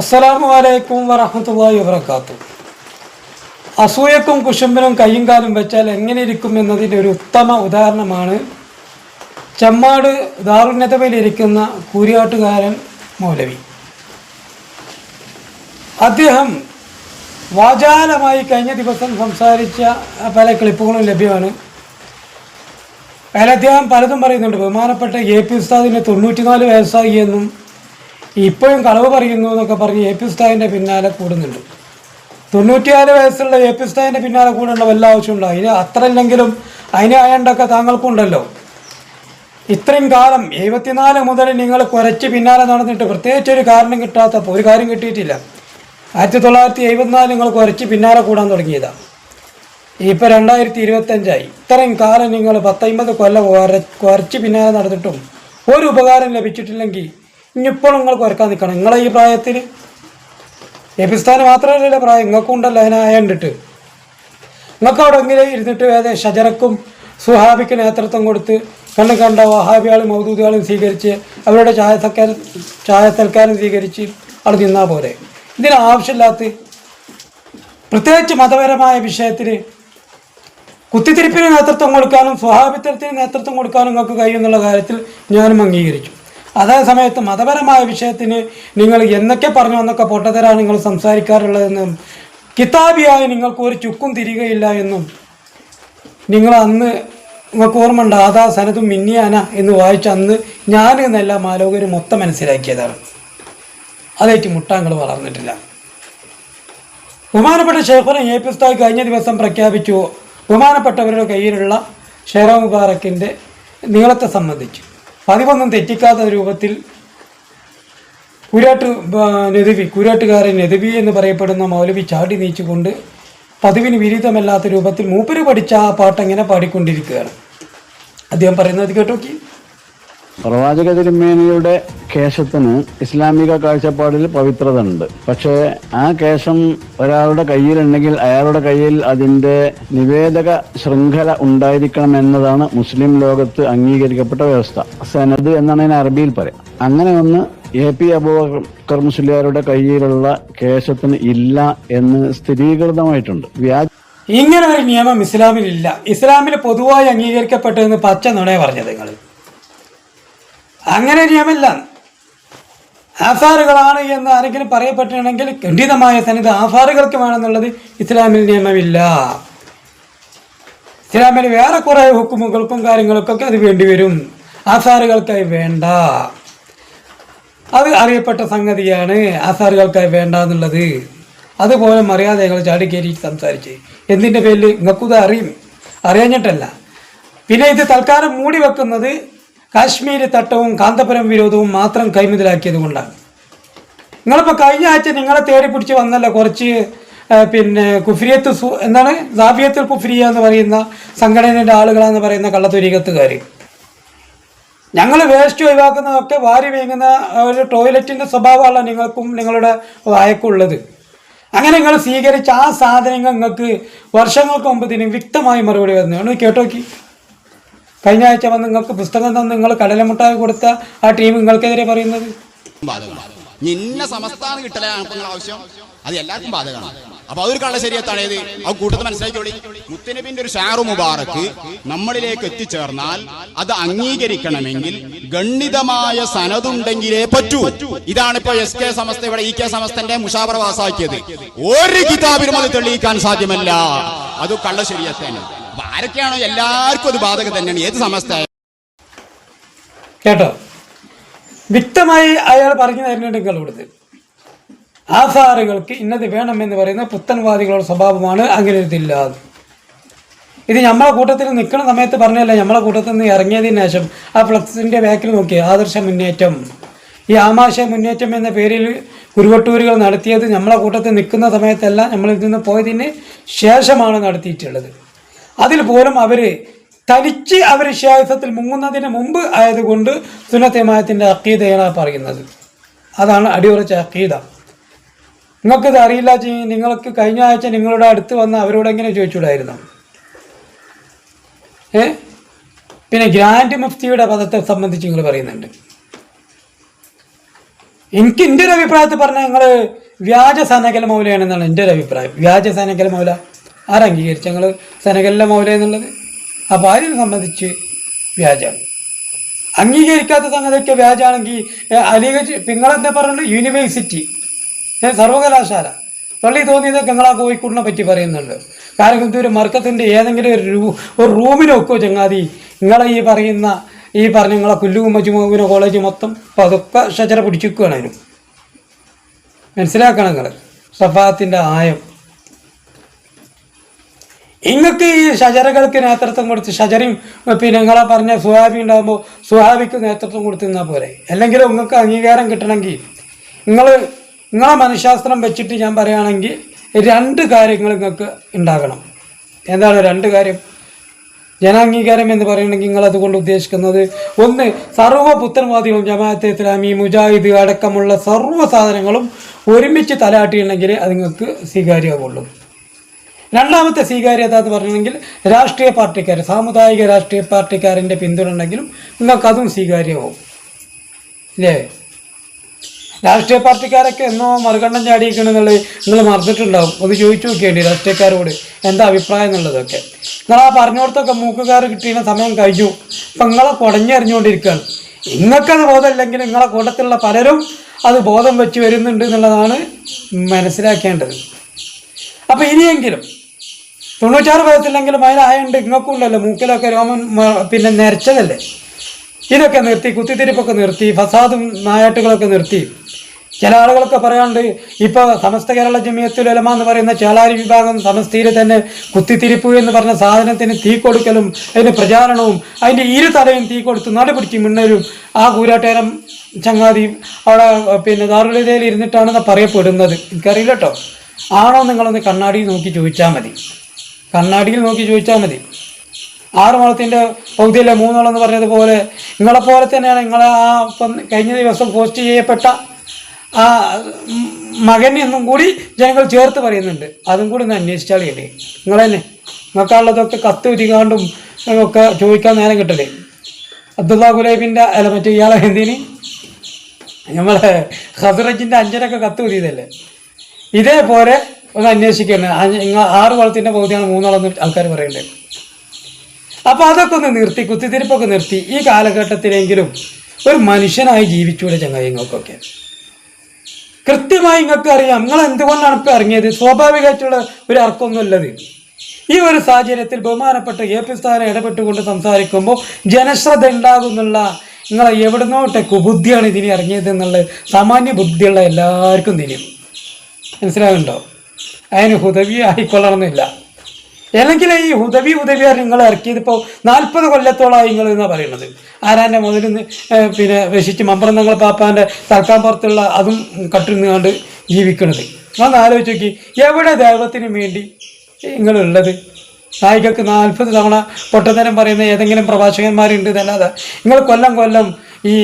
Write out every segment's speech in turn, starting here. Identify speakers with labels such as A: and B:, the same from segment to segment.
A: അസ്സലാമു അലൈക്കും വറഹമത്തല്ലാഹി വബർക്കാത്തു അസൂയക്കും കുശുമ്പിനും കയ്യും കാലും വെച്ചാൽ എങ്ങനെ ഇരിക്കും എന്നതിന്റെ ഒരു ഉത്തമ ഉദാഹരണമാണ് ചെമ്മാട് ദാറുന്നതവയിലിരിക്കുന്ന കൂരിയാട്ടുകാരൻ മൗലവി. അദ്ദേഹം വാചാലമായി കഴിഞ്ഞ ദിവസം സംസാരിച്ച പല ക്ലിപ്പുകളും ലഭ്യമാണ്. അതിൽ അദ്ദേഹം പലതും പറയുന്നുണ്ട്. ബഹുമാനപ്പെട്ട എ പി ഉസ്താദിന് തൊണ്ണൂറ്റിനാല് വയസ്സായി എന്നും ഇപ്പോഴും കളവ് പറയുന്നു എന്നൊക്കെ പറഞ്ഞ് എ പി ഉസ്താദിന്റെ പിന്നാലെ കൂടുന്നുണ്ട്. തൊണ്ണൂറ്റിയാൽ വയസ്സുള്ള എ പി ഉസ്താദിന്റെ പിന്നാലെ കൂടേണ്ട വല്ല ആവശ്യമുണ്ടോ അതിന് അത്ര ഇല്ലെങ്കിലും അതിന് ആയണ്ടൊക്കെ താങ്കൾക്കുണ്ടല്ലോ. ഇത്രയും കാലം എഴുപത്തിനാല് മുതൽ നിങ്ങൾ കുറച്ച് പിന്നാലെ നടന്നിട്ട് പ്രത്യേകിച്ച് ഒരു കാരണം കിട്ടാത്ത ഒരു കാര്യം കിട്ടിയിട്ടില്ല. ആയിരത്തി തൊള്ളായിരത്തി എഴുപത്തിനാല് നിങ്ങൾ കുറച്ച് പിന്നാലെ കൂടാൻ തുടങ്ങിയതാണ് ഇപ്പം രണ്ടായിരത്തി ഇരുപത്തഞ്ചായി ഇത്രയും കാലം നിങ്ങൾ പത്തമ്പത് കൊല്ലം കുറച്ച് പിന്നാലെ നടന്നിട്ടും ഒരു ഉപകാരം ലഭിച്ചിട്ടില്ലെങ്കിൽ ഇനിയിപ്പോഴും നിങ്ങൾ കുരക്കാൻ നിൽക്കണം. നിങ്ങളെ ഈ പ്രായത്തിൽ എബിസ്ഥാന് മാത്രമല്ലല്ലോ പ്രായം. നിങ്ങൾക്കും ഉണ്ടല്ലോ അതിനായണ്ടിട്ട് നിങ്ങൾക്ക് അവിടെ എങ്ങനെ ഇരുന്നിട്ട് വേദ ഷജറക്കും സുഹാബിക്ക് നേതൃത്വം കൊടുത്ത് കണ്ണു കണ്ട വഹാബിയാളും മൗദൂദികളും സ്വീകരിച്ച് അവരുടെ ചായ സൽക്കാരം ചായ സൽക്കാരം സ്വീകരിച്ച് അവിടെ നിന്നാൽ പോരെ. ഇതിന് ആവശ്യമില്ലാത്ത പ്രത്യേകിച്ച് മതപരമായ വിഷയത്തിൽ കുത്തിത്തിരിപ്പിന് നേതൃത്വം കൊടുക്കാനും സ്വഹാബിത്തരത്തിന് നേതൃത്വം കൊടുക്കാനും നിങ്ങൾക്ക് കഴിയുമെന്നുള്ള കാര്യത്തിൽ ഞാനും അംഗീകരിച്ചു. അതേ സമയത്ത് മതപരമായ വിഷയത്തിന് നിങ്ങൾ എന്നൊക്കെ പറഞ്ഞു എന്നൊക്കെ പൊട്ടത്തരാണ് നിങ്ങൾ സംസാരിക്കാറുള്ളതെന്നും കിതാബിയായി നിങ്ങൾക്ക് ഒരു ചുക്കും തിരികയില്ല എന്നും നിങ്ങൾ അന്ന് നിങ്ങൾക്ക് ഓർമ്മ ഉണ്ട് ആദാ സനതും മിന്നിയാന എന്ന് വായിച്ച അന്ന് ഞാൻ എന്നല്ല മാലോകർ മൊത്തം മനസ്സിലാക്കിയതാണ്. അതേറ്റ് മുട്ടാങ്ങൾ വളർന്നിട്ടില്ല. ബഹുമാനപ്പെട്ട ഷെയ്ഖുന എ പി ഉസ്താദ് കഴിഞ്ഞ ദിവസം പ്രഖ്യാപിച്ചു ബഹുമാനപ്പെട്ടവരുടെ കയ്യിലുള്ള ഷെറോ മുബാറക്കിന്റെ നീളത്തെ സംബന്ധിച്ച്. പതിവൊന്നും തെറ്റിക്കാത്ത രൂപത്തിൽ കുരാട്ട് നെതുവി കുരാട്ടുകാരൻ നെതുവി എന്ന് പറയപ്പെടുന്ന മൗലവി ചാടി നീച്ചുകൊണ്ട് പതിവിന് വിരുദ്ധമല്ലാത്ത രൂപത്തിൽ മൂപ്പര് പഠിച്ച ആ പാട്ട് എങ്ങനെ പാടിക്കൊണ്ടിരിക്കുകയാണ്. അദ്ദേഹം പറയുന്നത് കേട്ടോക്കി.
B: പ്രവാചക തിരുമേനിയുടെ കേശത്തിന് ഇസ്ലാമിക കാഴ്ചപ്പാടിൽ പവിത്രത ഉണ്ട് പക്ഷേ ആ കേശം ഒരാളുടെ കയ്യിലുണ്ടെങ്കിൽ അയാളുടെ കയ്യിൽ അതിന്റെ നിവേദക ശൃംഖല ഉണ്ടായിരിക്കണം എന്നതാണ് മുസ്ലിം ലോകത്ത് അംഗീകരിക്കപ്പെട്ട വ്യവസ്ഥ. സനദ് എന്നാണ് അതിന് അറബിയിൽ പറയാം. അങ്ങനെ ഒന്ന് എ പി അബൂബക്കർ മുസ്ലിയാരുടെ കയ്യിലുള്ള കേശത്തിന് ഇല്ല എന്ന് സ്ഥിരീകൃതമായിട്ടുണ്ട്. വ്യാജ
A: ഇങ്ങനെ ഒരു നിയമം ഇസ്ലാമിൽ ഇല്ല ഇസ്ലാമിൽ പൊതുവായി അംഗീകരിക്കപ്പെട്ടു എന്ന് പച്ച നുണയെ പറഞ്ഞത് നിങ്ങൾ അങ്ങനെ നിയമമില്ല ആഫാറുകളാണ് എന്ന് ആരെങ്കിലും പറയപ്പെട്ടിട്ടുണ്ടെങ്കിൽ ഖണ്ഡിതമായ സന്നിധി ആഫാറുകൾക്ക് വേണമെന്നുള്ളത് ഇസ്ലാമിൽ നിയമമില്ല. ഇസ്ലാമിൽ വേറെ കുറേ ഹുക്കുമുകൾക്കും കാര്യങ്ങൾക്കൊക്കെ അത് വേണ്ടിവരും. ആസാറുകൾക്കായി വേണ്ട. അത് അറിയപ്പെട്ട സംഗതിയാണ് ആസാറുകൾക്കായി വേണ്ട എന്നുള്ളത്. അതുപോലെ അറിയാതെ ഞങ്ങൾ ചാടിക്കേരി സംസാരിച്ച് എന്തിന്റെ പേരിൽ നിങ്ങൾക്കിത് അറിയും. അറിയാഞ്ഞിട്ടല്ല. പിന്നെ ഇത് തൽക്കാലം മൂടി വെക്കുന്നത് കാശ്മീരി തട്ടവും കാന്തപുരം വിരോധവും മാത്രം കൈമുതലാക്കിയത് കൊണ്ടാണ്. നിങ്ങളിപ്പോൾ കഴിഞ്ഞ ആഴ്ച നിങ്ങളെ തേടി പിടിച്ച് വന്നല്ലോ കുറച്ച് പിന്നെ കുഫ്രിയത്ത് എന്താണ്? ജാഫിയത്തുൽ കുഫ്രിയ എന്ന് പറയുന്ന സംഘടനയുടെ ആളുകളാന്ന് പറയുന്ന കള്ളത്തൊരീകത്തുകാർ ഞങ്ങൾ വേസ്റ്റ് ഒഴിവാക്കുന്നതൊക്കെ വാരി വീങ്ങുന്ന ഒരു ടോയ്ലറ്റിന്റെ സ്വഭാവമല്ല നിങ്ങൾക്കും നിങ്ങളുടെ വായക്കുള്ളത്. അങ്ങനെ നിങ്ങൾ സ്വീകരിച്ച ആ സാധനങ്ങൾ നിങ്ങൾക്ക് വർഷങ്ങൾക്ക് മുമ്പ് ഇതിന് വ്യക്തമായി മറുപടി വന്നു കേട്ടോക്കി. കഴിഞ്ഞ ആഴ്ച വന്ന് നിങ്ങൾക്ക് പുസ്തകം തന്ന് നിങ്ങൾ കടലമുട്ടായി കൊടുത്ത ആ ടീം നിങ്ങൾക്കെതിരെ പറയുന്നത്?
C: നിന്ന സമസ്ഥാനം കിട്ടലാണ് ഇപ്പൊ ആവശ്യം. അത് എല്ലാവർക്കും ബാധകമാണ്. അപ്പൊ അതൊരു കള്ള ശരിയത്താണ് ഏത് ആ കൂട്ടത്തിൽ മനസ്സിലാക്കിയോളി മുത്തനബിന്റെ ഒരു ഷാറു മുബാറക്ക് നമ്മളിലേക്ക് എത്തിച്ചേർന്നാൽ അത് അംഗീകരിക്കണമെങ്കിൽ ഗണ്ഡിതമായ സനതുണ്ടെങ്കിലേ പറ്റൂ. ഇതാണ് ഇപ്പൊ എസ് കെ സമസ്ത ഇവിടെ ഇ കെ സമസ്തന്റെ മുഷാബർ വാസാക്കിയത്. ഒരു കിതാബിനും അത് തെളിയിക്കാൻ സാധ്യമല്ല. അത് കള്ള ശരിയത്താണ് ആരൊക്കെയാണോ എല്ലാവർക്കും അത് ബാധക തന്നെയാണ്. ഏത് സമസ്ത
A: കേട്ടോ? വ്യക്തമായി അയാൾ പറഞ്ഞു തരുന്നുണ്ട് നിങ്ങളോട് ആഫാറുകൾക്ക് ഇന്നത് വേണമെന്ന് പറയുന്ന പുത്തൻവാദികളുടെ സ്വഭാവമാണ് അങ്ങനെ ഇതില്ല. ഇത് നമ്മളെ കൂട്ടത്തിൽ നിൽക്കുന്ന സമയത്ത് പറഞ്ഞല്ല നമ്മളെ കൂട്ടത്തിൽ നിന്ന് ഇറങ്ങിയതിന് ശേഷം ആ ഫ്ലക്സിന്റെ ബാക്കിൽ നോക്കി ആദർശ മുന്നേറ്റം. ഈ ആമാശ മുന്നേറ്റം എന്ന പേരിൽ കുരുവട്ടൂരുകൾ നടത്തിയത് നമ്മളെ കൂട്ടത്തിൽ നിൽക്കുന്ന സമയത്തല്ല നമ്മളിൽ നിന്ന് പോയതിന് ശേഷമാണ് നടത്തിയിട്ടുള്ളത്. അതിൽ പോലും അവർ തനിച്ച് അവർ ശാസത്തിൽ മുങ്ങുന്നതിന് മുമ്പ് ആയതുകൊണ്ട് സുനത്തേമായത്തിന്റെ അക്കീതയാണ് പറയുന്നത്. അതാണ് അടിയുറച്ച അക്കീത നിങ്ങൾക്കിത് അറിയില്ല നിങ്ങൾക്ക് കഴിഞ്ഞ ആഴ്ച നിങ്ങളുടെ അടുത്ത് വന്ന് അവരോട് എങ്ങനെ ചോദിച്ചുകൂടായിരുന്നു ഏ? പിന്നെ ഗ്രാൻഡ് മുഫ്തിയുടെ പദത്തെ സംബന്ധിച്ച് നിങ്ങൾ പറയുന്നുണ്ട്. എനിക്ക് എന്റെ ഒരു അഭിപ്രായത്തിൽ പറഞ്ഞാൽ നിങ്ങൾ വ്യാജ സനകല മൗലയാണെന്നാണ് എന്റെ ഒരു അഭിപ്രായം. വ്യാജ സനകല മൗല. ആരംഗീകരിച്ച ഞങ്ങൾ സെനകല്ല മൗല എന്നുള്ളത്. ആ ഭാര്യ സംബന്ധിച്ച് വ്യാജമാണ്. അംഗീകരിക്കാത്ത സംഗതിയൊക്കെ വ്യാജാണെങ്കിൽ അലിഗഡ് നിങ്ങളെന്താ പറയുന്നത്? യൂണിവേഴ്സിറ്റി. സർവകലാശാല. പള്ളി തോന്നിയതൊക്കെ നിങ്ങൾ ആ കോഴിക്കോടിനെ പറ്റി പറയുന്നുണ്ട്. കാരണം ഇതൊരു മർക്കത്തിന്റെ ഏതെങ്കിലും ഒരു റൂ ഒരു റൂമിനൊക്കെ ചങ്ങാതി? നിങ്ങളെ ഈ പറയുന്ന ഈ പറഞ്ഞ നിങ്ങളെ കുല്ലുകും മജുമുവിനോ കോളേജ് മൊത്തം അതൊക്കെ ഷജറ പിടിച്ചിരിക്കുകയാണ് അതിനും മനസ്സിലാക്കണം നിങ്ങൾ സഫാത്തിന്റെ ആയം. ഇങ്ങക്ക് ഈ ഷജറകൾക്ക് നേതൃത്വം കൊടുത്ത് ഷജറയും പിന്നെ നിങ്ങളെ പറഞ്ഞ സുഹാബി ഉണ്ടാകുമ്പോൾ സുഹാബിക്ക് നേതൃത്വം കൊടുത്ത് നിന്നാൽ പോരെ? അല്ലെങ്കിൽ നിങ്ങൾക്ക് അംഗീകാരം കിട്ടണമെങ്കിൽ നിങ്ങൾ നിങ്ങളെ മനഃശാസ്ത്രം വെച്ചിട്ട് ഞാൻ പറയുകയാണെങ്കിൽ രണ്ട് കാര്യങ്ങൾ നിങ്ങൾക്ക് ഉണ്ടാകണം. എന്താണ് രണ്ട് കാര്യം? ജനാംഗീകാരം എന്ന് പറയുകയാണെങ്കിൽ നിങ്ങൾ അതുകൊണ്ട് ഉദ്ദേശിക്കുന്നത് ഒന്ന് സർവ പുത്തൻവാദികളും ജമാഅത്തെ ഇസ്ലാമി മുജാഹിദ് അടക്കമുള്ള സർവ സാധനങ്ങളും ഒരുമിച്ച് തലാട്ടിയുണ്ടെങ്കിൽ അത് നിങ്ങൾക്ക് സ്വീകാര്യമാകുള്ളൂ രണ്ടാമത്തെ സ്വീകാര്യത എന്ന് പറഞ്ഞെങ്കിൽ രാഷ്ട്രീയ പാർട്ടിക്കാർ സാമുദായിക രാഷ്ട്രീയ പാർട്ടിക്കാരന്റെ പിന്തുണ ഉണ്ടെങ്കിലും നിങ്ങൾക്ക് അതും സ്വീകാര്യമാവും. ഇല്ലേ രാഷ്ട്രീയ പാർട്ടിക്കാരൊക്കെ എന്നോ മറുകണ്ഠം ചാടിയിരിക്കണമെന്നുള്ളത് നിങ്ങൾ മറന്നിട്ടുണ്ടാവും. ഒന്ന് ചോദിച്ചു നോക്കിയേണ്ടി രാഷ്ട്രീയക്കാരോട് എന്താ അഭിപ്രായം എന്നുള്ളതൊക്കെ. നിങ്ങൾ ആ പറഞ്ഞോടത്തൊക്കെ മൂക്കുകാർ കിട്ടിയ സമയം കഴിഞ്ഞു. അപ്പം നിങ്ങളെ കുടഞ്ഞെറിഞ്ഞുകൊണ്ടിരിക്കുകയാണ് നിങ്ങൾക്കത് ബോധമില്ലെങ്കിൽ നിങ്ങളെ കൂട്ടത്തിലുള്ള പലരും അത് ബോധം വെച്ച് വരുന്നുണ്ട് എന്നുള്ളതാണ് മനസ്സിലാക്കേണ്ടത്. അപ്പം ഇനിയെങ്കിലും തൊണ്ണൂറ്റാറ് വയസ്സില്ലെങ്കിലും അതിലായുണ്ട് ഇങ്ങൾക്കും ഉണ്ടല്ലോ മൂക്കിലൊക്കെ രോമൻ പിന്നെ നിരച്ചതല്ലേ? ഇതൊക്കെ നിർത്തി കുത്തിത്തിരിപ്പൊക്കെ നിർത്തി ഫസാദും നായാട്ടുകളൊക്കെ നിർത്തി. ചില ആളുകളൊക്കെ പറയാണ്ട് ഇപ്പോൾ സമസ്ത കേരള ജമിയത്തുൽ ഉലമ എന്ന് പറയുന്ന ചേളാരി വിഭാഗം സമസ്തയിൽ തന്നെ കുത്തിത്തിരിപ്പ് എന്ന് പറഞ്ഞ സാധനത്തിന് തീ കൊടുക്കലും അതിന് പ്രചാരണവും അതിന്റെ ഇരു തലയും തീ കൊടുത്ത് നടുപിടിച്ച് മിണ്ണരും ആ കൂരാട്ടേരം ചങ്ങാതി അവിടെ പിന്നെ ദാറുലിതയിൽ ഇരുന്നിട്ടാണെന്ന് പറയപ്പെടുന്നത്. എനിക്കറിയില്ല കേട്ടോ. ആണോ നിങ്ങളൊന്ന് കണ്ണാടി നോക്കി ചോദിച്ചാൽ മതി. കണ്ണാടിയിൽ നോക്കി ചോദിച്ചാൽ മതി. ആറ് മാളത്തിന്റെ പകുതിയിലെ മൂന്നോളം എന്ന് പറഞ്ഞതുപോലെ നിങ്ങളെപ്പോലെ തന്നെയാണ് നിങ്ങളെ ആ ഇപ്പം കഴിഞ്ഞ ദിവസം പോസ്റ്റ് ചെയ്യപ്പെട്ട ആ മകനെന്നും കൂടി ജനങ്ങൾ ചേർത്ത് പറയുന്നുണ്ട്. അതും കൂടി ഒന്ന് അന്വേഷിച്ചാൽ കേട്ടേ നിങ്ങൾ തന്നെ. നിങ്ങൾക്കുള്ളതൊക്കെ കത്ത് വിധിക്കാണ്ടും ഒക്കെ ചോദിക്കാൻ നേരം കിട്ടലേ. അബ്ദുള്ള ഗുലേബിന്റെ അല്ല മറ്റേ ഇയാളെ എന്തിന്? നമ്മളെ ഹസറജിന്റെ അഞ്ചരൊക്കെ കത്ത് വിധിയതല്ലേ ഇതേപോലെ ഒന്ന് അന്വേഷിക്കണം നിങ്ങൾ ആറ് വളത്തിന്റെ പകുതിയാണ് മൂന്നോളം ആൾക്കാർ പറയണ്ടത് അപ്പോൾ അതൊക്കെ ഒന്ന് നിർത്തി കുത്തിത്തിരിപ്പൊക്കെ നിർത്തി. ഈ കാലഘട്ടത്തിലെങ്കിലും ഒരു മനുഷ്യനായി ജീവിച്ചൂടെ ചങ്ങായിങ്ങൾക്കൊക്കെ കൃത്യമായി നിങ്ങൾക്ക് അറിയാം. നിങ്ങൾ എന്തുകൊണ്ടാണ് ഇപ്പോൾ ഇറങ്ങിയത്? സ്വാഭാവികമായിട്ടുള്ള ഒരു അർത്ഥമൊന്നുമല്ലത് ഈ ഒരു സാഹചര്യത്തിൽ ബഹുമാനപ്പെട്ട എ പി സ്ഥാനം ഇടപെട്ടുകൊണ്ട് സംസാരിക്കുമ്പോൾ ജനശ്രദ്ധ ഉണ്ടാകുന്നുള്ള നിങ്ങളെ എവിടുന്നോട്ടെ കുബുദ്ധിയാണ് ഇതിന് ഇറങ്ങിയത് എന്നുള്ളത് സാമാന്യ ബുദ്ധിയുള്ള എല്ലാവർക്കും തിരിയും മനസ്സിലാകുന്നുണ്ടോ അതിന് ഹുദവി ആയിക്കൊള്ളണമെന്നില്ല. അല്ലെങ്കിൽ ഈ ഹുദവി ഹുദവിയാർ നിങ്ങൾ ഇറക്കിയതിപ്പോൾ നാൽപ്പത് കൊല്ലത്തോളമായി നിങ്ങൾ എന്നാണ് പറയുന്നത്? ആരാന്റെ മുതൽ പിന്നെ വിശിച്ച് മമ്പറന്നങ്ങൾ പാപ്പാന്റെ തർക്കാൻ പുറത്തുള്ള അതും കട്ടിരുന്നുകൊണ്ട് ജീവിക്കുന്നത് ഒന്ന് ആലോചിച്ച് നോക്കി എവിടെ ദൈവത്തിന് വേണ്ടി നിങ്ങളുള്ളത്? നായികൾക്ക് നാൽപ്പത് തവണ പൊട്ടത്തരം പറയുന്ന ഏതെങ്കിലും പ്രഭാഷകന്മാരുണ്ട് എന്നല്ലാതെ നിങ്ങൾ കൊല്ലം കൊല്ലം ഈ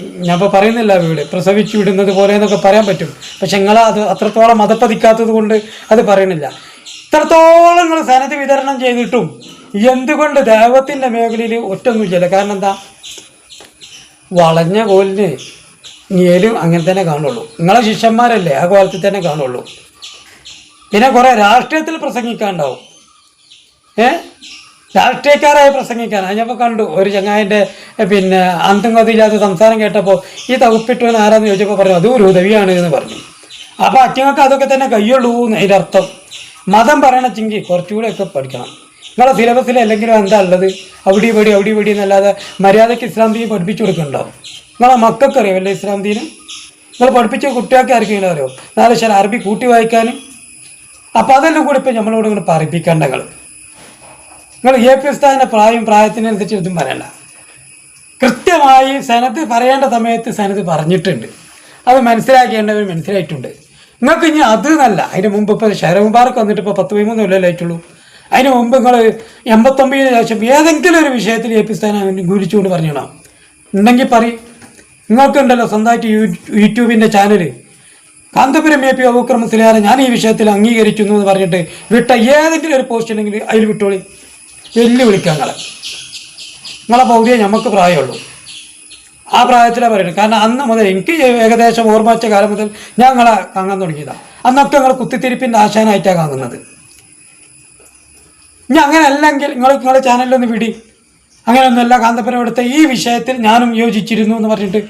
A: ഞാൻ പറയുന്നില്ല ഇവിടെ പ്രസവിച്ചു വിടുന്നത് പോലെ എന്നൊക്കെ പറയാൻ പറ്റും. പക്ഷെ നിങ്ങൾ അത് അത്രത്തോളം മതപ്പതിക്കാത്തത് കൊണ്ട് അത് പറയണില്ല. ഇത്രത്തോളം നിങ്ങൾ സനത് വിതരണം ചെയ്തിട്ടും എന്തുകൊണ്ട് ദൈവത്തിന്റെ മേഖലയിൽ ഒറ്റൊന്നുമില്ല? കാരണം എന്താ? വളഞ്ഞ കോലിന് ഞേലും അങ്ങനെ തന്നെ കാണുള്ളൂ. നിങ്ങളെ ശിഷ്യന്മാരല്ലേ? ആ കോലത്തിൽ തന്നെ കാണുള്ളൂ. പിന്നെ കുറേ രാഷ്ട്രീയത്തിൽ പ്രസംഗിക്കാണ്ടാവും. ഏ? രാഷ്ട്രീയക്കാരായി പ്രസംഗിക്കാൻ. ഞാനിപ്പോൾ കണ്ടു ഒരു ചങ്ങായിന്റെ പിന്നെ അന്തം കൊതിയില്ലാത്ത സംസാരം കേട്ടപ്പോൾ ഈ തകുപ്പിട്ടുവൻ ആരാന്ന് ചോദിച്ചപ്പോൾ പറഞ്ഞു അതും ഒരു ഉദവിയാണ് എന്ന് പറഞ്ഞു. അപ്പോൾ അച്ഛങ്ങൾക്ക് അതൊക്കെ തന്നെ കയ്യുള്ളൂ എന്ന് അതിന്റെ അർത്ഥം. മതം പറയണച്ചെങ്കിൽ കുറച്ചുകൂടെ ഒക്കെ പഠിക്കണം. നിങ്ങളെ സിലബസിൽ അല്ലെങ്കിലും എന്താ ഉള്ളത്? അവിടെ ഇവിടെ അവിടെ ഇവിടെ എന്നല്ലാതെ മര്യാദയ്ക്ക് ഇസ്ലാം ദീൻ പഠിപ്പിച്ചു കൊടുക്കുന്നുണ്ടാവും നിങ്ങളെ മക്കൾക്ക് അറിയാമല്ലേ ഇസ്ലാം നിങ്ങൾ പഠിപ്പിച്ച കുട്ടികൾക്ക് ആർക്കെങ്കിലും അറിയോ? നാല് ശരി അറബി കൂട്ടി വായിക്കാനും. അപ്പോൾ അതെല്ലാം കൂടി ഇപ്പോൾ നമ്മളോട് ഇങ്ങനെ പറയിപ്പിക്കേണ്ട നിങ്ങൾ നിങ്ങൾ എ പി ഉസ്താദിന്റെ പ്രായം പ്രായത്തിനനുസരിച്ച് ഇതും പറയണ്ട. കൃത്യമായി സനത്ത് പറയേണ്ട സമയത്ത് സനത്ത് പറഞ്ഞിട്ടുണ്ട്. അത് മനസ്സിലാക്കേണ്ടവർ മനസ്സിലായിട്ടുണ്ട്. നിങ്ങൾക്ക് ഇനി അത് നല്ല. അതിന് മുമ്പ് ഇപ്പോൾ ശരമുബാർക്ക് വന്നിട്ട് ഇപ്പോൾ പത്ത് പതിമൂന്ന് കൊല്ലമല്ലേ ആയിട്ടുള്ളൂ. അതിന് മുമ്പ് നിങ്ങൾ എൺപത്തൊമ്പതിന് ശേഷം ഏതെങ്കിലും ഒരു വിഷയത്തിൽ എ പി സ്ഥാനം ഗുരിച്ചുകൊണ്ട് പറഞ്ഞിടാം ഉണ്ടെങ്കിൽ പറയും. നിങ്ങൾക്കുണ്ടല്ലോ സ്വന്തമായിട്ട് യൂട്യൂബിന്റെ ചാനൽ കാന്തപുരം എ പി അബൂക്രമസിലേറെ ഞാൻ ഈ വിഷയത്തിൽ അംഗീകരിക്കുന്നു എന്ന് പറഞ്ഞിട്ട് വിട്ട ഏതെങ്കിലും ഒരു പോസ്റ്റ് ഉണ്ടെങ്കിൽ അതിൽ വിട്ടോളി. വെല്ലുവിളിക്കാം നിങ്ങളെ നിങ്ങളെ പൗതിയെ നമുക്ക് പ്രായമുള്ളൂ. ആ പ്രായത്തിലാണ് പറയുന്നത് കാരണം അന്ന് മുതൽ എനിക്ക് ഏകദേശം ഓർമ്മ വെച്ച കാലം മുതൽ ഞാൻ നിങ്ങളെ കാണാൻ തുടങ്ങിയതാണ് അന്നൊക്കെ നിങ്ങൾ കുത്തിത്തിരിപ്പിന്റെ ആശാനായിട്ടാണ് കാണുന്നത്. ഇനി അങ്ങനെ അല്ലെങ്കിൽ നിങ്ങൾ നിങ്ങളുടെ ചാനലിലൊന്ന് വിടി. അങ്ങനെയൊന്നുമല്ല കാന്തപുരം എടുത്ത ഈ വിഷയത്തിൽ ഞാനും യോജിച്ചിരുന്നു എന്ന് പറഞ്ഞിട്ട്.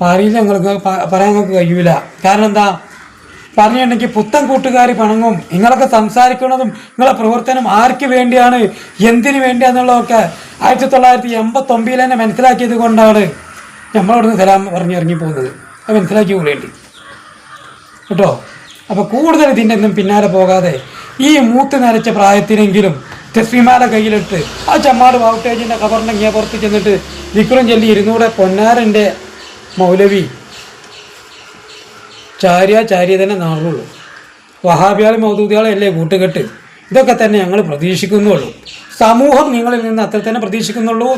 A: പറയില്ല നിങ്ങൾക്ക് പറയാൻ നിങ്ങൾക്ക് കഴിയൂല. കാരണം എന്താ? പറഞ്ഞിട്ടുണ്ടെങ്കിൽ പുത്തൻ കൂട്ടുകാർ പണങ്ങും. നിങ്ങളൊക്കെ സംസാരിക്കുന്നതും നിങ്ങളെ പ്രവർത്തനം ആർക്ക് വേണ്ടിയാണ് എന്തിനു വേണ്ടിയാന്നുള്ളതൊക്കെ ആയിരത്തി തൊള്ളായിരത്തി എൺപത്തൊമ്പതിൽ തന്നെ മനസ്സിലാക്കിയത് കൊണ്ടാണ് നമ്മളവിടുന്ന് സലാം പറഞ്ഞിറങ്ങി പോകുന്നത് അത് മനസ്സിലാക്കി കൂടേണ്ടി കേട്ടോ? അപ്പോൾ കൂടുതൽ ഇതിന്റെ ഒന്നും പിന്നാലെ പോകാതെ ഈ മൂത്ത് നരച്ച പ്രായത്തിനെങ്കിലും തെസ്മിമാല കയ്യിലിട്ട് ആ ചമ്മാട് വൗട്ടേജിന്റെ കവറിന്റെ പുറത്ത് ചെന്നിട്ട് വിക്രം ചൊല്ലി ഇരുന്നൂടെ പൊന്നാരന്റെ മൗലവി ചാര്യ ചാര്യ തന്നെ നാളുള്ളൂ വഹാബിയാളും മൗദൂദിയാളും അല്ലേ കൂട്ടുകെട്ട്? ഇതൊക്കെ തന്നെ ഞങ്ങൾ പ്രതീക്ഷിക്കുന്നുള്ളൂ. സമൂഹം നിങ്ങളിൽ നിന്ന് അത്ര തന്നെ പ്രതീക്ഷിക്കുന്നുള്ളൂ.